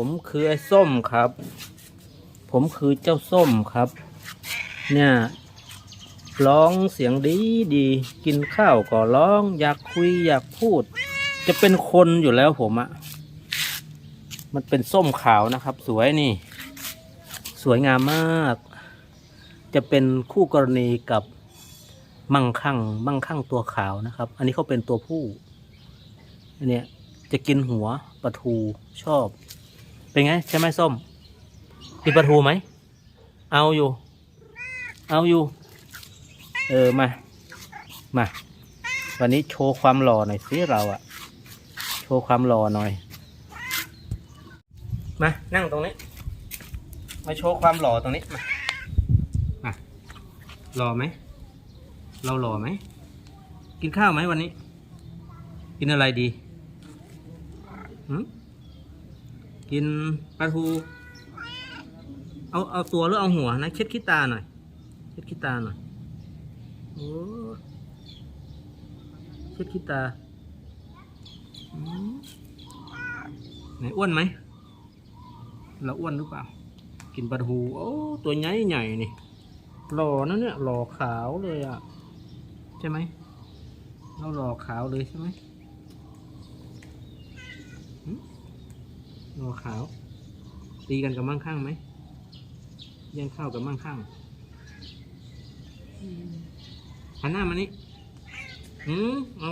ผมคือไอ้ส้มครับ ผมคือเจ้าส้มครับ เนี่ยร้องเสียงดีดี กินข้าวก็ร้อง อยากคุยอยากพูด จะเป็นคนอยู่แล้วผมอะมันเป็นส้มขาวนะครับ สวยนี่ สวยงามมาก จะเป็นคู่กรณีกับมั่งคั่ง มั่งคั่งตัวขาวนะครับ อันนี้เขาเป็นตัวผู้อันเนี้ยจะกินหัวปลาทูชอบ เป็นไงใช่ไหมส้ม กินปลาทูไหม เอาอยู่ เอาอยู่ เออมา มา วันนี้โชว์ความหล่อหน่อยสิเราอะโชว์ความหล่อหน่อย มา นั่งตรงนี้ มาโชว์ความหล่อตรงนี้ มา มา หล่อไหม เราหล่อไหม กินข้าวไหมวันนี้ กินอะไรดีหืม กินปลาทู เอาเอาตัวหรือเอาหัวนะเช็ดขี้ตาหน่อยเช็ดขี้ตาหน่อยโอ้เช็ดขี้ตาไหนอ้วนไหมเราอ้วนหรือเปล่า กินปลาทูโอ้ตัวใหญ่ใหญ่นี่หล่อนะเนี่ยหล่อขาวเลยอะ ใช่ไหมเราหล่อขาวเลยใช่ไหม หล่อขาว ตีกันกับมั่งข้างไหมแย่งข้าวกับมั่งข้างหันหน้ามานี่อืมเอา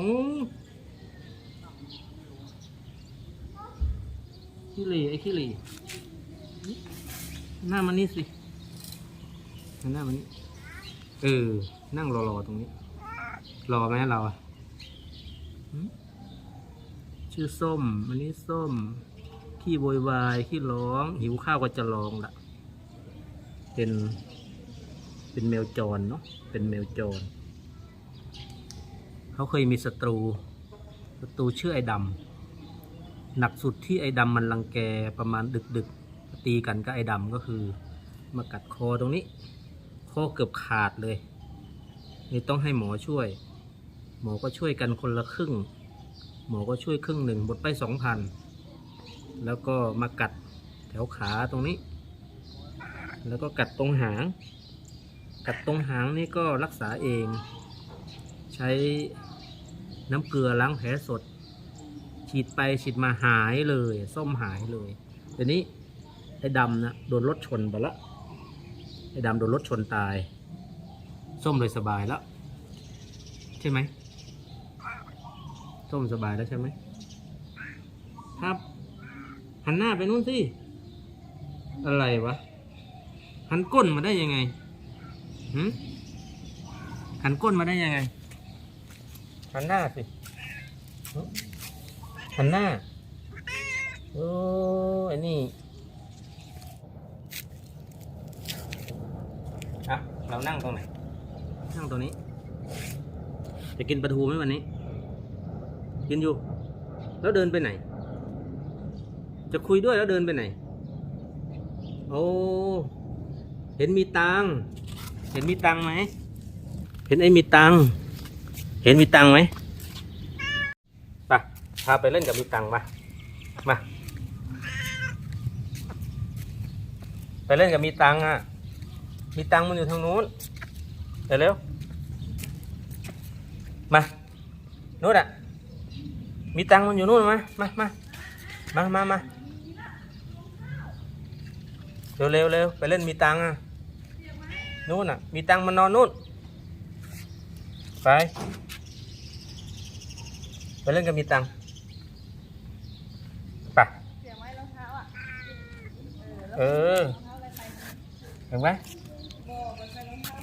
ขี้เหร่ไอ้ขี้เหร่หึหน้ามานี่สิหันหน้ามานี่เออ นั่งรอๆตรงนี้ รอไหมเราอะชื่อส้ม อันนี้ส้ม ขี้โวยวายขี้ร้อง หิวข้าวก็จะร้องละเป็น เป็นแมวจรเนาะเป็นแมวจรเขาเคยมีศัตรูศัตรูชื่อไอ้ดำหนักสุดที่ไอ้ดำมันรังแกประมาณดึกดึกตีกันก็ไอ้ดำก็คือ มากัดคอตรงนี้ คอเกือบขาดเลยนี่ต้องให้หมอช่วย หมอก็ช่วยกันคนละครึ่ง หมอก็ช่วยครึ่งหนึ่งหมดไปสองพัน แล้วก็มากัดแถวขาตรงนี้ แล้วก็กัดตรงหาง กัดตรงหางนี่ก็รักษาเอง ใช้น้ำเกลือล้างแผลสด ฉีดไปฉีดมาหายเลย ส้มหายเลยเดี๋ยวนี้ไอ้ดำนะโดนรถชนไปละไอ้ดำโดนรถชนตาย ส้มเลยสบายแล้ว ใช่ไหมส้มสบายแล้วใช่ไหมครับ หันหน้าไปนู่นสิ อะไรวะ หันก้นมาได้ยังไงหืมหันก้นมาได้ยังไง หันหน้าสิหึหันหน้า โอ้อันนี้อะเรานั่งตรงไหน นั่งตรงนี้ จะกินปลาทูไหมวันนี้ กินอยู่ แล้วเดินไปไหน จะคุยด้วยแล้วเดินไปไหน โอ้ เห็นมีตัง เห็นมีตังไหม เห็นไอ้มีตัง เห็นมีตังไหมไปพาไปเล่นกับมีตังมา มา ไปเล่นกับมีตังอะ มีตังมันอยู่ทางนู้นเดี๋ยวเร็ว มานู้นอะ มีตังมันอยู่นู่นมา มามามามามา เร็วเร็วเร็วไปเล่นมีตังอะนู่นอะ มีตังมันนอนนู่น ไป ไปเล่นกับมีตังไปเสียไว้รองเท้าอะเออ เห็นไหม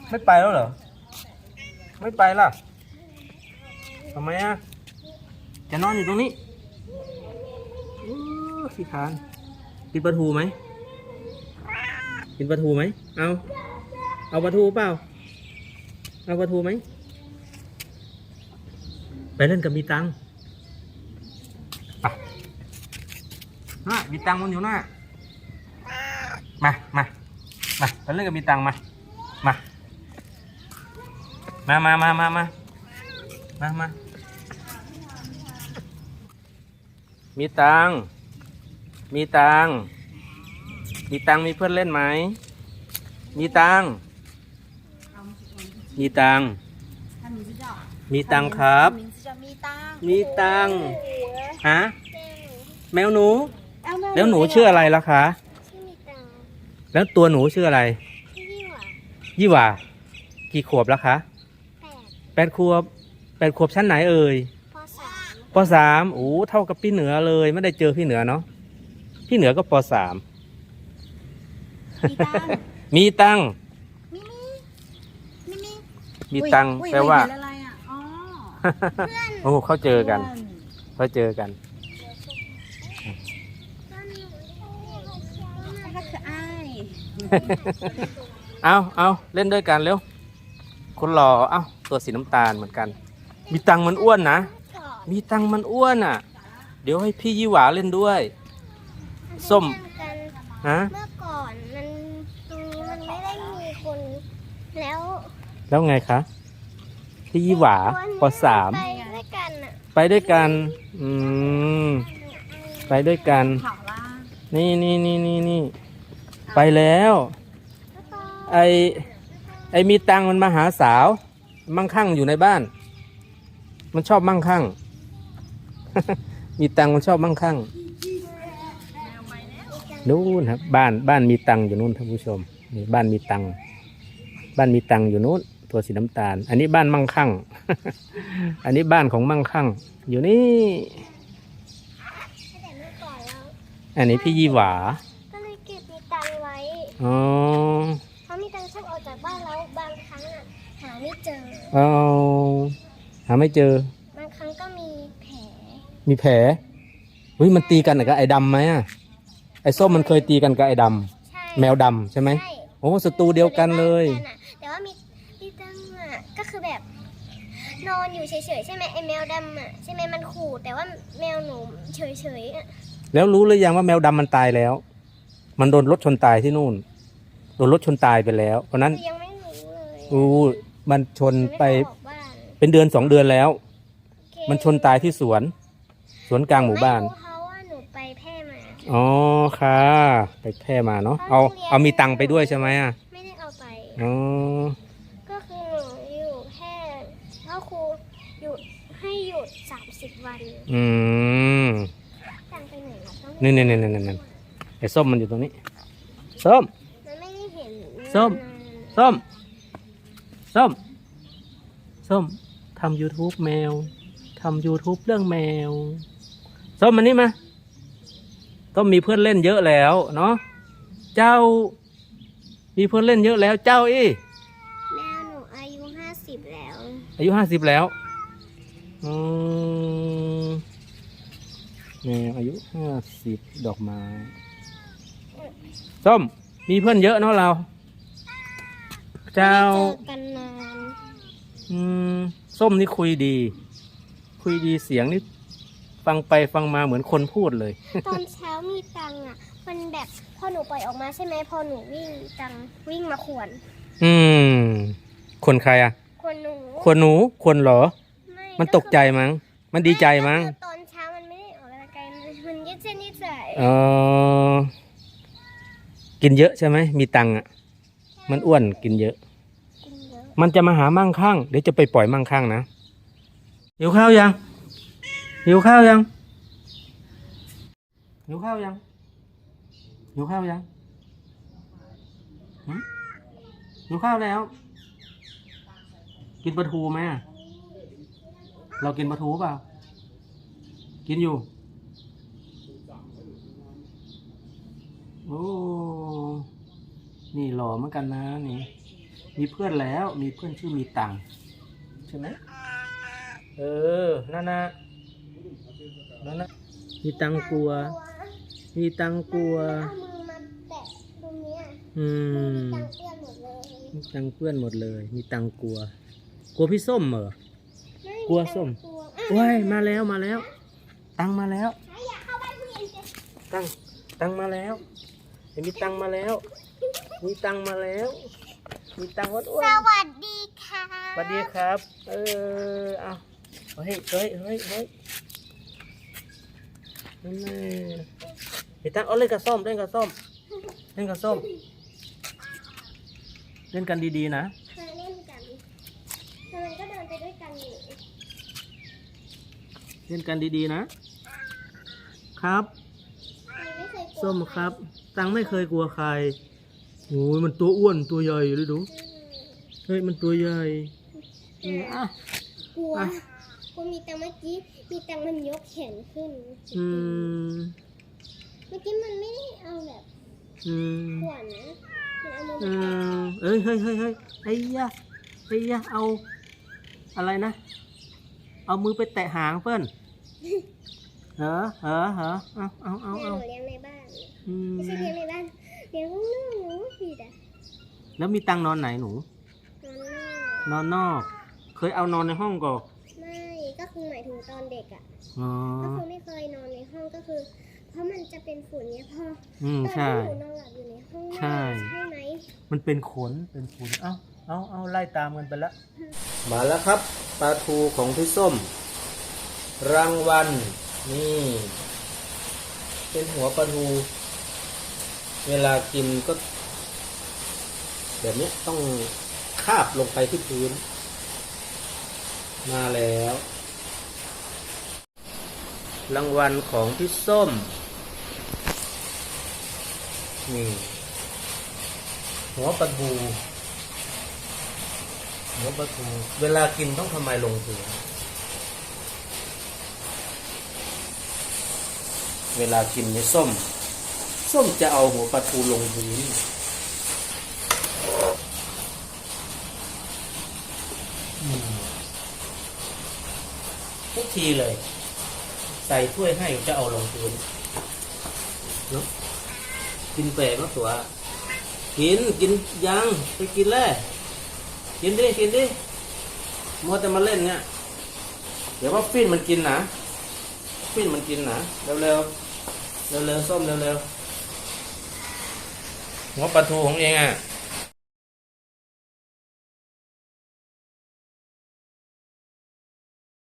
ไม่ไปแล้วเหรอ ไม่ไปล่ะทำไมอะ จะนอนอยู่ตรงนี้อู้ขี้คานกินปลาทูไหม กินปลาทูไหมเอา เอาปลาทูเปล่า เอาปลาทูไหม ไปเล่นกับมีตังค์ไปน่ะมีตังค์มันอยู่น่ะมา มา มาไปเล่นกับมีตังค์มา มา มามามามามามามามีตังค์มีตังค์ มีตังค์มีเพื่อนเล่นไหม มีตังค์มีตังค์มีตังค์ครับจะมีตังค์มีตังค์ฮะ แมวหนูเอาแล้วหนูชื่ออะไรล่ะคะชื่อมีตังค์แล้วตัวหนูชื่ออะไรชื่อยี่หว่ายี่หว่า กี่ขวบแล้วคะแปดแปดขวบแปดขวบชั้นไหนเอ่ยปสามปสามโอ้เท่ากับพี่เหนือเลย ไม่ได้เจอพี่เหนือเนาะพี่เหนือก็ปสาม มีตังค์มีตังค์มิมิมิมิมีตังค์อุ๊ยแปลว่า อุ๊ยเห็นอะไรอะอ๋อโอ้เขาเจอกันเพื่เขาเจอกันอนก็คือไอ้ายเอาเอาเล่นด้วยกันเร็ว คนหล่อเอาตัวสีน้ำตาลเหมือนกัน มีตังค์มันอ้วนนะก่อนมีตังค์มันอ้วนอะ เดี๋ยวให้พี่ยี่หวาเล่นด้วย ส้มกันฮะ เมื่อก่อนมันตรงนี้มันไม่ได้มีคนแล้ว แล้วไงคะพี่ยี่หวาปสาม ไปด้วยกันอะไปด้วยกัน อืม ไปด้วยกัน เผาล่านี่นี่นี่นี่นี่ ไปแล้วแล้วก็ไอไอมีตังค์มันมาหาสาว มั่งคั่งอยู่ในบ้าน มันชอบมั่งคั่ง มีตังค์มันชอบมั่งคั่ง นู่นครับ บ้านบ้านมีตังค์อยู่นู่นท่านผู้ชมนี่บ้านมีตังค์บ้านมีตังค์อยู่นู่น ตัวสีน้ำตาล อันนี้บ้านมั่งคั่ง อันนี้บ้านของมั่งคั่ง อยู่นี่ แต่เมื่อก่อนแล้วอันนี้พี่ยี่หวา ก็เลยเก็บมีตังค์ไว้อ๋อ เพราะมีตังค์ชอบออกจากบ้านแล้วบางครั้งอะหาไม่เจอ เอาหาไม่เจอ บางครั้งก็มีแผลมีแผลเฮ้ยมันตีกันกับไอ้ดำไหมอะไอ้ส้มมันเคยตีกันกับไอ้ดใช่ำแมวดำใช่ไหม ใช่โอ้ศัตรูเดียวกันเลยอบ้าอะแต่ว่ามีมีตัง ค์อะก็คือแบบ นอนอยู่เฉยๆใช่ไหมไอแมวดำอะใช่ไหมมันขู่แต่ว่าแมวหนูเฉยๆอะแล้วรู้หรือยังว่าแมวดำมันตายแล้ว มันโดนรถชนตายที่นู่น โดนรถชนตายไปแล้ว เพราะนั้นยังไม่รู้เลยอู้มันชนไปม่ด้ออกบ้านเป็นเดือนสองเดือนแล้ว โอเคมันชนตายที่สวน สวนกลางหมู่บ้าน ไม่รู้เพราะว่าหนูไปแพร่มา อ๋อค่ะ ไปแพร่มาเนาะ เอา เอามีตังค์ไปด้วยใช่ไหมอะ ไม่ได้เอาไป อ๋อก็คือหนูอยู่แค่พ่อครูหยุดให้หยุดสามสิบวัน อืมตังค์ไปไหนล่ะต้องนี่นี่นี่นี่นี่ไอ้ส้มมันอยู่ตรงนี้ ส้ม มันไม่ได้เห็นส้มนานส้ม ส้ม ส้มทำ YouTube แมวทำ YouTube เรื่องแมว ส้มมันนี่มาส้มมีเพื่อนเล่นเยอะแล้วเนาะ เจ้า มีเพื่อนเล่นเยอะแล้ว เจ้าอีแมวหนูอายุห้าสิบแล้ว อายุห้าสิบแล้ว อืม แมวอายุห้าสิบดอกไม้ส้มมีเพื่อนเยอะเนาะเรา เจ้าไม่ได้เจอกันนานอืมส้มนี่คุยดี คุยดีเสียงนี่ฟังไปฟังมาเหมือนคนพูดเลย ตอนเช้ามีตังค์อะ มันแบบพอหนูปล่อยออกมาใช่ไหมพอหนูวิ่งตังค์วิ่งมาขวนอืม คนใครอะขวนหนูคนหนู คนเหรอ ไมันตกใจมั้ง มันดีใจมั้งไก็คือต ออกินเยอะใช่ไหม มีตังค์อะมันอ้วนกินเยอะ กินเยอะมันจะมาหามั่งคั่ง เดี๋ยวจะไปปล่อยมั่งคั่งนะหิวข้าวยัง หิวข้าวยัง หิวข้าวยัง หิวข้าวยังหึหิวข้าวแล้ว กินปลาทูไหมอะเรากินปลาทูเปล่า กินอยู่ โอ้ นี่หล่อเหมือนกันนะนี่ มีเพื่อนแล้ว มีเพื่อนชื่อมีตังค์ใช่ไหมเออ นั่นนะนั่นนะมีตังค์กลัว มีตังค์กลัว เอามือมาแตะตรงเนี้ยอืม ตังค์เปื้อนหมดเลยมีตังค์เพื่อนหมดเลย มีตังค์กลัว กลัวพี่ส้มเหรอ ไม่กลัวส้มกลัวว้ายมาแล้วมาแล้ว ตังค์มาแล้ว อยากเข้าบ้านผู้หญิงจะตังค์ตังค์มาแล้วเห็น มีตังค์มาแล้ว มีตังค์มาแล้ว มีตังค์วัดอ้วสนวัสดีค่ะสวัสดีครับ เออเอาเฮ้ยเฮ้ยเฮ้ยเฮ้ยนั่นแน่พี่ตั้งเอาเล่นกับส้มเล่นกับส้มเล่นกับส้ม เล่นกันดีๆนะเคยเล่นกันทำไมก็เดินไปด้วยกันอยู่เล่นกันดีๆนะครับทำไมไม่เคยกลัวส้มครับ ตังไม่เคยกลัวใครโอ้ยมันตัวอ้วนตัวใหญ่เลยดูอืมเฮ้ยมันตัวใหญ่เอออะ กลัวอะ กลัวมีตังเมื่อกี้ มีตังมันยกแขนขึ้น อืมเมื่อกี้มันไม่ได้เอาแบบอืมขวนนะมันเอามืออืมาแตะมเอ้ยเฮ้ยเฮ้ยเฮ้ยไอ้ยะไอ้ยะเอา อะไรนะ เอามือไปแตะหางเพื่อนเหรอเหรอเหรอเอาเอาเอาแม่หเอานูเลี้ยงในบ้านอืม ไม่ใช่เลี้ยงในบ้านเลี้ยงข้างนอกหนูผิดอะแล้วมีตังนอนไหนหนู นอนนอกนอนนอก เคยเอานอนในห้องก่อนไม่ก็คือหมายถึงตอนเด็กอะอ๋อก็คือไม่เคยนอนในห้องก็คือ เพราะมันจะเป็นฝุ่นเนี่ยพออืมตอนใช่ ที่หนูนอนหลับอยู่ในห้องใช่ ใช่ไหมมันเป็นขนเป็นขนเอาเอาเอาไล่ตามกันไปแล้วมาแล้วครับปลาทูของพี่ส้ม รางวัลนี่ เป็นหัวปลาทู เวลากินก็แบบนี้ต้องคาบลงไปที่พื้น มาแล้ว รางวัลของพี่ส้ม นี่ หัวปลาทู หัวปลาทู เวลากินต้องทำไมลงพื้นเวลากินเนี่ส้ม ส้มจะเอาหัวปลาทูลงพื้นทุกทีเลย ใส่ถ้วยให้จะเอาลงพื้นเนาะกินแปลกเนาตัว กินกินยังไปกินเลยกินดิกินดิมัวแต่มาเล่นเนี่ย เดี๋ยวว่าฟินมันกินนะฟินมันกินนะเร็วเร็วเร็วเร็วๆส้มเร็วเร็วๆ หัวปลาทูของเองอะ